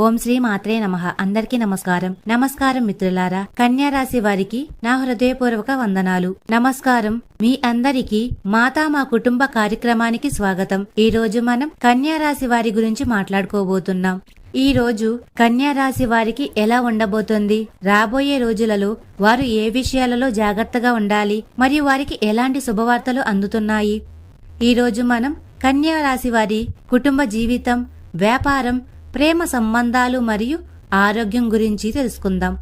ఓం శ్రీ మాత్రే నమ. అందరికీ నమస్కారం. నమస్కారం మిత్రులారా కన్యా రాశి వారికి నా హృదయపూర్వక వందనాలు. నమస్కారం. మీ అందరికీ మాతా మా కుటుంబ కార్యక్రమానికి స్వాగతం. ఈ రోజు మనం కన్యా రాశి వారి గురించి మాట్లాడుకోబోతున్నాం. ఈ రోజు కన్యా రాశి వారికి ఎలా ఉండబోతుంది? రాబోయే రోజులలో వారు ఏ విషయాలలో జాగ్రత్తగా ఉండాలి? మరియు వారికి ఎలాంటి శుభవార్తలు అందుతున్నాయి? ఈ రోజు మనం కన్యా రాశి వారి కుటుంబ జీవితం వ్యాపారం ప్రేమ సంబంధాలు మరియు ఆరోగ్యం గురించి తెలుసుకుందాం.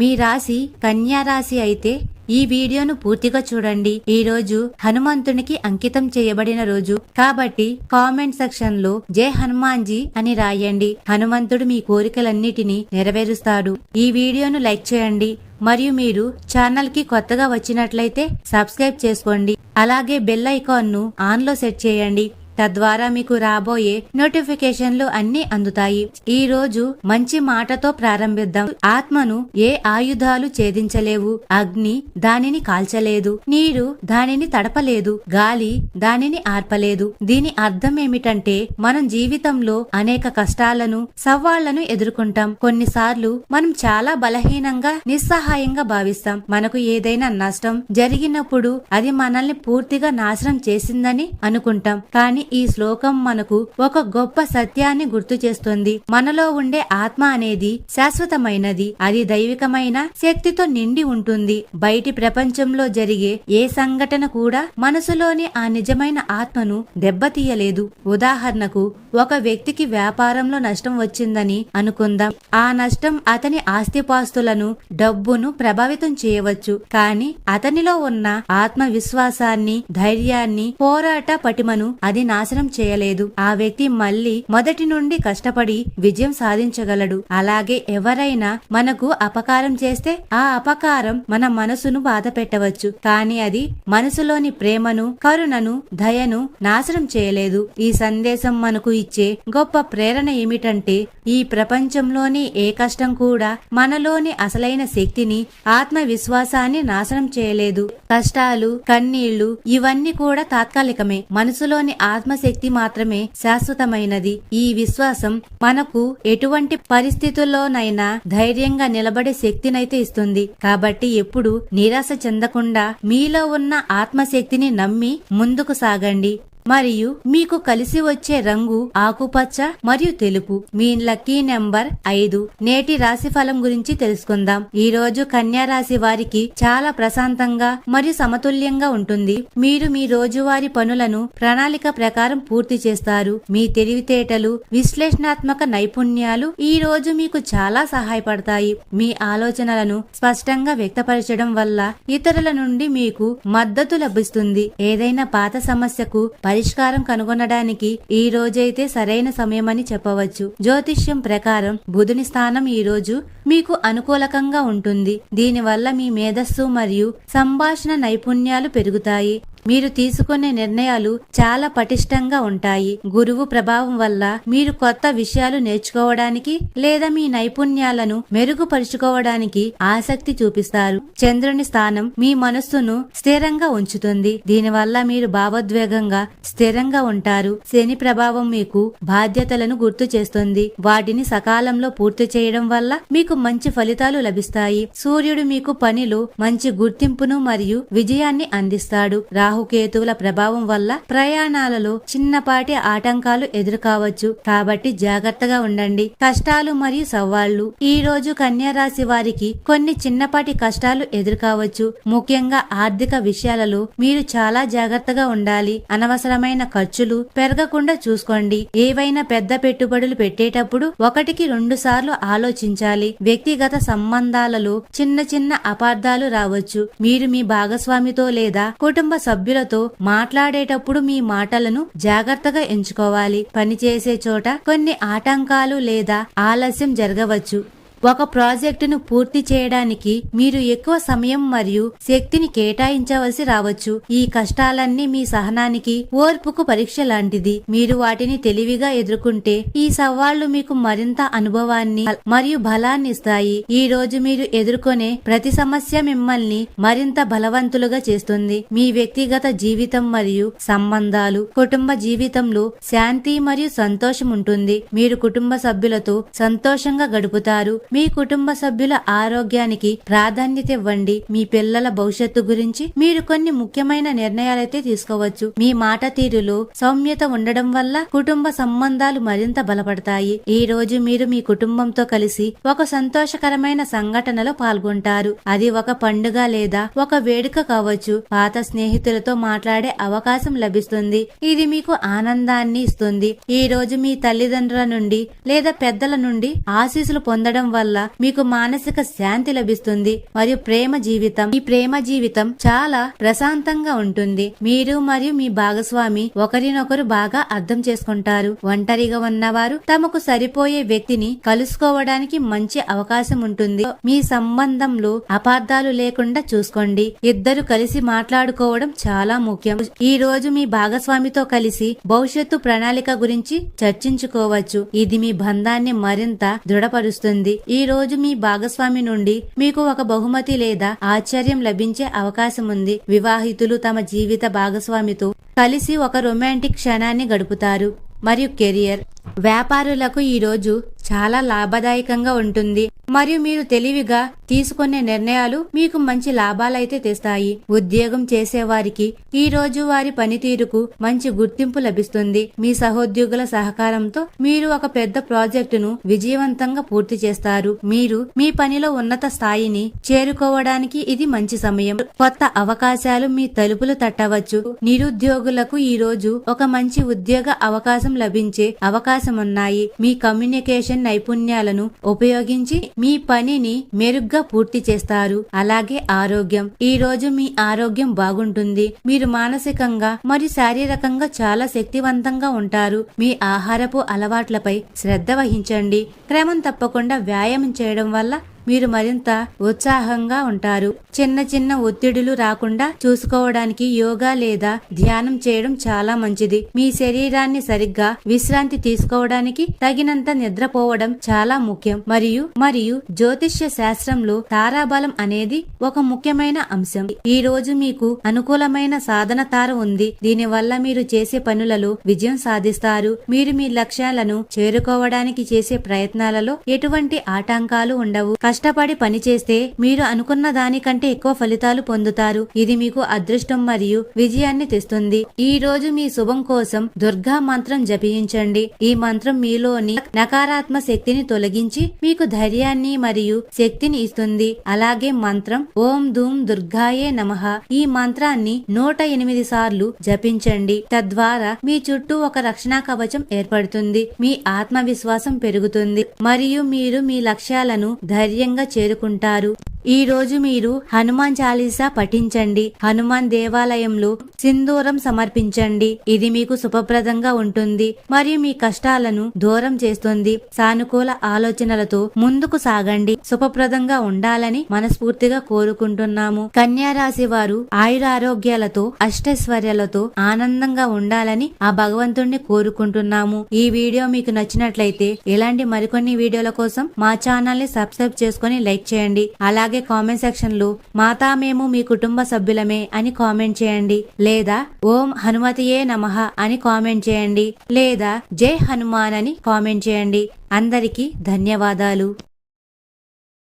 మీ రాశి కన్యా రాశి అయితే ఈ వీడియోను పూర్తిగా చూడండి. ఈ రోజు హనుమంతునికి అంకితం చేయబడిన రోజు. కాబట్టి కామెంట్ సెక్షన్లో జై హనుమాన్ జీ అని రాయండి. హనుమంతుడు మీ కోరికలన్నిటినీ నెరవేరుస్తాడు. ఈ వీడియోను లైక్ చేయండి. మరియు మీరు ఛానల్కి కొత్తగా వచ్చినట్లయితే సబ్స్క్రైబ్ చేసుకోండి. అలాగే బెల్ ఐకాన్ను ఆన్లో సెట్ చేయండి. తద్వారా మీకు రాబోయే నోటిఫికేషన్లు అన్ని అందుతాయి. ఈ రోజు మంచి మాటతో ప్రారంభిద్దాం. ఆత్మను ఏ ఆయుధాలు ఛేదించలేవు. అగ్ని దానిని కాల్చలేదు. నీరు దానిని తడపలేదు. గాలి దానిని ఆర్పలేదు. దీని అర్థం ఏమిటంటే మనం జీవితంలో అనేక కష్టాలను సవాళ్ళను ఎదుర్కొంటాం. కొన్నిసార్లు మనం చాలా బలహీనంగా నిస్సహాయంగా భావిస్తాం. మనకు ఏదైనా నష్టం జరిగినప్పుడు అది మనల్ని పూర్తిగా నాశనం చేసిందని అనుకుంటాం. కానీ ఈ శ్లోకం మనకు ఒక గొప్ప సత్యాన్ని గుర్తు చేస్తుంది. మనలో ఉండే ఆత్మ అనేది శాశ్వతమైనది. అది దైవికమైన శక్తితో నిండి ఉంటుంది. బయటి ప్రపంచంలో జరిగే ఏ సంఘటన కూడా మనసులోని ఆ నిజమైన ఆత్మను దెబ్బతీయలేదు. ఉదాహరణకు ఒక వ్యక్తికి వ్యాపారంలో నష్టం వచ్చిందని అనుకుందాం. ఆ నష్టం అతని ఆస్తిపాస్తులను డబ్బును ప్రభావితం చేయవచ్చు. కానీ అతనిలో ఉన్న ఆత్మవిశ్వాసాన్ని ధైర్యాన్ని పోరాట పటిమను అది నాశనం చేయలేదు. ఆ వ్యక్తి మళ్ళీ మొదటి నుండి కష్టపడి విజయం సాధించగలడు. అలాగే ఎవరైనా మనకు అపకారం చేస్తే ఆ అపకారం మన మనసును బాధ పెట్టవచ్చు. కానీ అది మనసులోని ప్రేమను కరుణను దయను నాశనం చేయలేదు. ఈ సందేశం మనకు ఇచ్చే గొప్ప ప్రేరణ ఏమిటంటే ఈ ప్రపంచంలోని ఏ కష్టం కూడా మనలోని అసలైన శక్తిని ఆత్మవిశ్వాసాన్ని నాశనం చేయలేదు. కష్టాలు కన్నీళ్ళు ఇవన్నీ కూడా తాత్కాలికమే. మనసులోని ఆత్మశక్తి మాత్రమే శాశ్వతమైనది. ఈ విశ్వాసం మనకు ఎటువంటి పరిస్థితుల్లోనైనా ధైర్యంగా నిలబడే శక్తినైతే ఇస్తుంది. కాబట్టి ఎప్పుడు నిరాశ చెందకుండా మీలో ఉన్న ఆత్మశక్తిని నమ్మి ముందుకు సాగండి. మరియు మీకు కలిసి వచ్చే రంగు ఆకుపచ్చ మరియు తెలుపు. మీ లక్కీ నెంబర్ ఐదు. నేటి రాశి ఫలం గురించి తెలుసుకుందాం. ఈ రోజు కన్యా రాశి వారికి చాలా ప్రశాంతంగా మరియు సమతుల్యంగా ఉంటుంది. మీరు మీ రోజువారీ పనులను ప్రణాళిక ప్రకారం పూర్తి చేస్తారు. మీ తెలివితేటలు విశ్లేషణాత్మక నైపుణ్యాలు ఈ రోజు మీకు చాలా సహాయపడతాయి. మీ ఆలోచనలను స్పష్టంగా వ్యక్తపరచడం వల్ల ఇతరుల నుండి మీకు మద్దతు లభిస్తుంది. ఏదైనా పాత సమస్యకు పరిష్కారం కనుగొనడానికి ఈ రోజైతే సరైన సమయమని చెప్పవచ్చు. జ్యోతిష్యం ప్రకారం బుధుని స్థానం ఈ రోజు మీకు అనుకూలకంగా ఉంటుంది. దీనివల్ల మీ మేధస్సు మరియు సంభాషణ నైపుణ్యాలు పెరుగుతాయి. మీరు తీసుకునే నిర్ణయాలు చాలా పటిష్టంగా ఉంటాయి. గురువు ప్రభావం వల్ల మీరు కొత్త విషయాలు నేర్చుకోవడానికి లేదా మీ నైపుణ్యాలను మెరుగుపరుచుకోవడానికి ఆసక్తి చూపిస్తారు. చంద్రుని స్థానం మీ మనస్సును స్థిరంగా ఉంచుతుంది. దీనివల్ల మీరు భావోద్వేగంగా స్థిరంగా ఉంటారు. శని ప్రభావం మీకు బాధ్యతలను గుర్తు చేస్తుంది. వాటిని సకాలంలో పూర్తి చేయడం వల్ల మీకు మంచి ఫలితాలు లభిస్తాయి. సూర్యుడు మీకు పనిలో మంచి గుర్తింపును మరియు విజయాన్ని అందిస్తాడు. రాహుకేతువుల ప్రభావం వల్ల ప్రయాణాలలో చిన్నపాటి ఆటంకాలు ఎదురుకావచ్చు. కాబట్టి జాగ్రత్తగా ఉండండి. కష్టాలు మరియు సవాళ్ళు. ఈ రోజు కన్యా రాశి వారికి కొన్ని చిన్నపాటి కష్టాలు ఎదురుకావచ్చు. ముఖ్యంగా ఆర్థిక విషయాలలో మీరు చాలా జాగ్రత్తగా ఉండాలి. అనవసరమైన ఖర్చులు పెరగకుండా చూసుకోండి. ఏవైనా పెద్ద పెట్టుబడులు పెట్టేటప్పుడు ఒకటికి రెండు సార్లు ఆలోచించాలి. వ్యక్తిగత సంబంధాలలో చిన్న చిన్న అపార్థాలు రావచ్చు. మీరు మీ భాగస్వామితో లేదా కుటుంబ సభ్యులు సభ్యులతో మాట్లాడేటప్పుడు మీ మాటలను జాగ్రత్తగా ఎంచుకోవాలి. పనిచేసే చోట కొన్ని ఆటంకాలు లేదా ఆలస్యం జరగవచ్చు. ఒక ప్రాజెక్టును పూర్తి చేయడానికి మీరు ఎక్కువ సమయం మరియు శక్తిని కేటాయించవలసి రావచ్చు. ఈ కష్టాలన్నీ మీ సహనానికి ఓర్పుకు పరీక్ష లాంటిది. మీరు వాటిని తెలివిగా ఎదుర్కొంటే ఈ సవాళ్ళు మీకు మరింత అనుభవాన్ని మరియు బలాన్ని ఇస్తాయి. ఈ రోజు మీరు ఎదుర్కొనే ప్రతి సమస్య మిమ్మల్ని మరింత బలవంతులుగా చేస్తుంది. మీ వ్యక్తిగత జీవితం మరియు సంబంధాలు కుటుంబ జీవితంలో శాంతి మరియు సంతోషం ఉంటుంది. మీరు కుటుంబ సభ్యులతో సంతోషంగా గడుపుతారు. మీ కుటుంబ సభ్యుల ఆరోగ్యానికి ప్రాధాన్యత ఇవ్వండి. మీ పిల్లల భవిష్యత్తు గురించి మీరు కొన్ని ముఖ్యమైన నిర్ణయాలైతే తీసుకోవచ్చు. మీ మాట తీరులో సౌమ్యత ఉండడం వల్ల కుటుంబ సంబంధాలు మరింత బలపడతాయి. ఈ రోజు మీరు మీ కుటుంబంతో కలిసి ఒక సంతోషకరమైన సంఘటనలో పాల్గొంటారు. అది ఒక పండుగ లేదా ఒక వేడుక కావచ్చు. పాత స్నేహితులతో మాట్లాడే అవకాశం లభిస్తుంది. ఇది మీకు ఆనందాన్ని ఇస్తుంది. ఈ రోజు మీ తల్లిదండ్రుల నుండి లేదా పెద్దల నుండి ఆశీస్సులు పొందడం వల్ల మీకు మానసిక శాంతి లభిస్తుంది మరియు ప్రేమ జీవితం. ఈ ప్రేమ జీవితం చాలా ప్రశాంతంగా ఉంటుంది. మీరు మరియు మీ భాగస్వామి ఒకరినొకరు బాగా అర్థం చేసుకుంటారు. ఒంటరిగా ఉన్నవారు తమకు సరిపోయే వ్యక్తిని కలుసుకోవడానికి మంచి అవకాశం ఉంటుంది. మీ సంబంధంలో అపార్థాలు లేకుండా చూసుకోండి. ఇద్దరు కలిసి మాట్లాడుకోవడం చాలా ముఖ్యం. ఈ రోజు మీ భాగస్వామితో కలిసి భవిష్యత్తు ప్రణాళిక గురించి చర్చించుకోవచ్చు. ఇది మీ బంధాన్ని మరింత దృఢపరుస్తుంది. ఈ రోజు మీ భాగస్వామి నుండి మీకు ఒక బహుమతి లేదా ఆశ్చర్యం లభించే అవకాశం ఉంది వివాహితులు తమ జీవిత భాగస్వామితో కలిసి ఒక రొమాంటిక్ క్షణాన్ని గడుపుతారు. మరియు కెరియర్ వ్యాపారులకు ఈ రోజు చాలా లాభదాయకంగా ఉంటుంది. మరియు మీరు తెలివిగా తీసుకునే నిర్ణయాలు మీకు మంచి లాభాలైతే తెస్తాయి. ఉద్యోగం చేసేవారికి ఈ రోజు వారి పనితీరుకు మంచి గుర్తింపు లభిస్తుంది. మీ సహోద్యోగుల సహకారంతో మీరు ఒక పెద్ద ప్రాజెక్టును విజయవంతంగా పూర్తి చేస్తారు. మీరు మీ పనిలో ఉన్నత స్థాయిని చేరుకోవడానికి ఇది మంచి సమయం. కొత్త అవకాశాలు మీ తలుపులు తట్టవచ్చు. నిరుద్యోగులకు ఈ రోజు ఒక మంచి ఉద్యోగ అవకాశం లభించే అవకాశం ఉన్నాయి మీ కమ్యూనికేషన్ నైపుణ్యాలను ఉపయోగించి మీ పనిని మెరుగ్గా పూర్తి చేస్తారు. అలాగే ఆరోగ్యం. ఈ రోజు మీ ఆరోగ్యం బాగుంటుంది. మీరు మానసికంగా మరియు శారీరకంగా చాలా శక్తివంతంగా ఉంటారు. మీ ఆహారపు అలవాట్లపై శ్రద్ధ వహించండి. క్రమం తప్పకుండా వ్యాయామం చేయడం వల్ల మీరు మరింత ఉత్సాహంగా ఉంటారు. చిన్న చిన్న ఒత్తిడులు రాకుండా చూసుకోవడానికి యోగా లేదా ధ్యానం చేయడం చాలా మంచిది. మీ శరీరాన్ని సరిగ్గా విశ్రాంతి తీసుకోవడానికి తగినంత నిద్రపోవడం చాలా ముఖ్యం. మరియు మరియు జ్యోతిష్య శాస్త్రంలో తారాబలం అనేది ఒక ముఖ్యమైన అంశం. ఈ రోజు మీకు అనుకూలమైన సాధన తార ఉంది. దీని వల్ల మీరు చేసే పనులలో విజయం సాధిస్తారు. మీరు మీ లక్ష్యాలను చేరుకోవడానికి చేసే ప్రయత్నాలలో ఎటువంటి ఆటంకాలు ఉండవు. కష్టపడి పనిచేస్తే మీరు అనుకున్న దానికంటే ఎక్కువ ఫలితాలు పొందుతారు. ఇది మీకు అదృష్టం మరియు విజయాన్ని తెస్తుంది. ఈ రోజు మీ శుభం కోసం దుర్గా మంత్రం జపించండి. ఈ మంత్రం మీలోని నకారాత్మ శక్తిని తొలగించి మీకు ధైర్యాన్ని మరియు శక్తిని ఇస్తుంది. అలాగే మంత్రం ఓం ధూమ్ దుర్గాయే నమః. ఈ మంత్రాన్ని నూట ఎనిమిది సార్లు జపించండి. తద్వారా మీ చుట్టూ ఒక రక్షణ కవచం ఏర్పడుతుంది. మీ ఆత్మవిశ్వాసం పెరుగుతుంది. మరియు మీరు మీ లక్ష్యాలను ధైర్యం ధైర్యంగా చేరుకుంటారు. ఈ రోజు మీరు హనుమాన్ చాలీసా పఠించండి. హనుమాన్ దేవాలయంలో సింధూరం సమర్పించండి. ఇది మీకు శుభప్రదంగా ఉంటుంది. మరియు మీ కష్టాలను దూరం చేస్తుంది. సానుకూల ఆలోచనలతో ముందుకు సాగండి. శుభప్రదంగా ఉండాలని మనస్ఫూర్తిగా కోరుకుంటున్నాము. కన్యారాశి వారు ఆయురారోగ్యాలతో అష్టైశ్వర్యాలతో ఆనందంగా ఉండాలని ఆ భగవంతుణ్ణి కోరుకుంటున్నాము. ఈ వీడియో మీకు నచ్చినట్లయితే ఇలాంటి మరికొన్ని వీడియోల కోసం మా ఛానల్ని సబ్స్క్రైబ్ చేసుకుని లైక్ చేయండి. అలాగే కామెంట్ సెక్షన్లు మాతా మేము మీ కుటుంబ సభ్యులమే అని కామెంట్ చేయండి. లేదా ఓం హనుమతియే నమః అని కామెంట్ చేయండి. లేదా జై హనుమాన్ అని కామెంట్ చేయండి. అందరికీ ధన్యవాదాలు.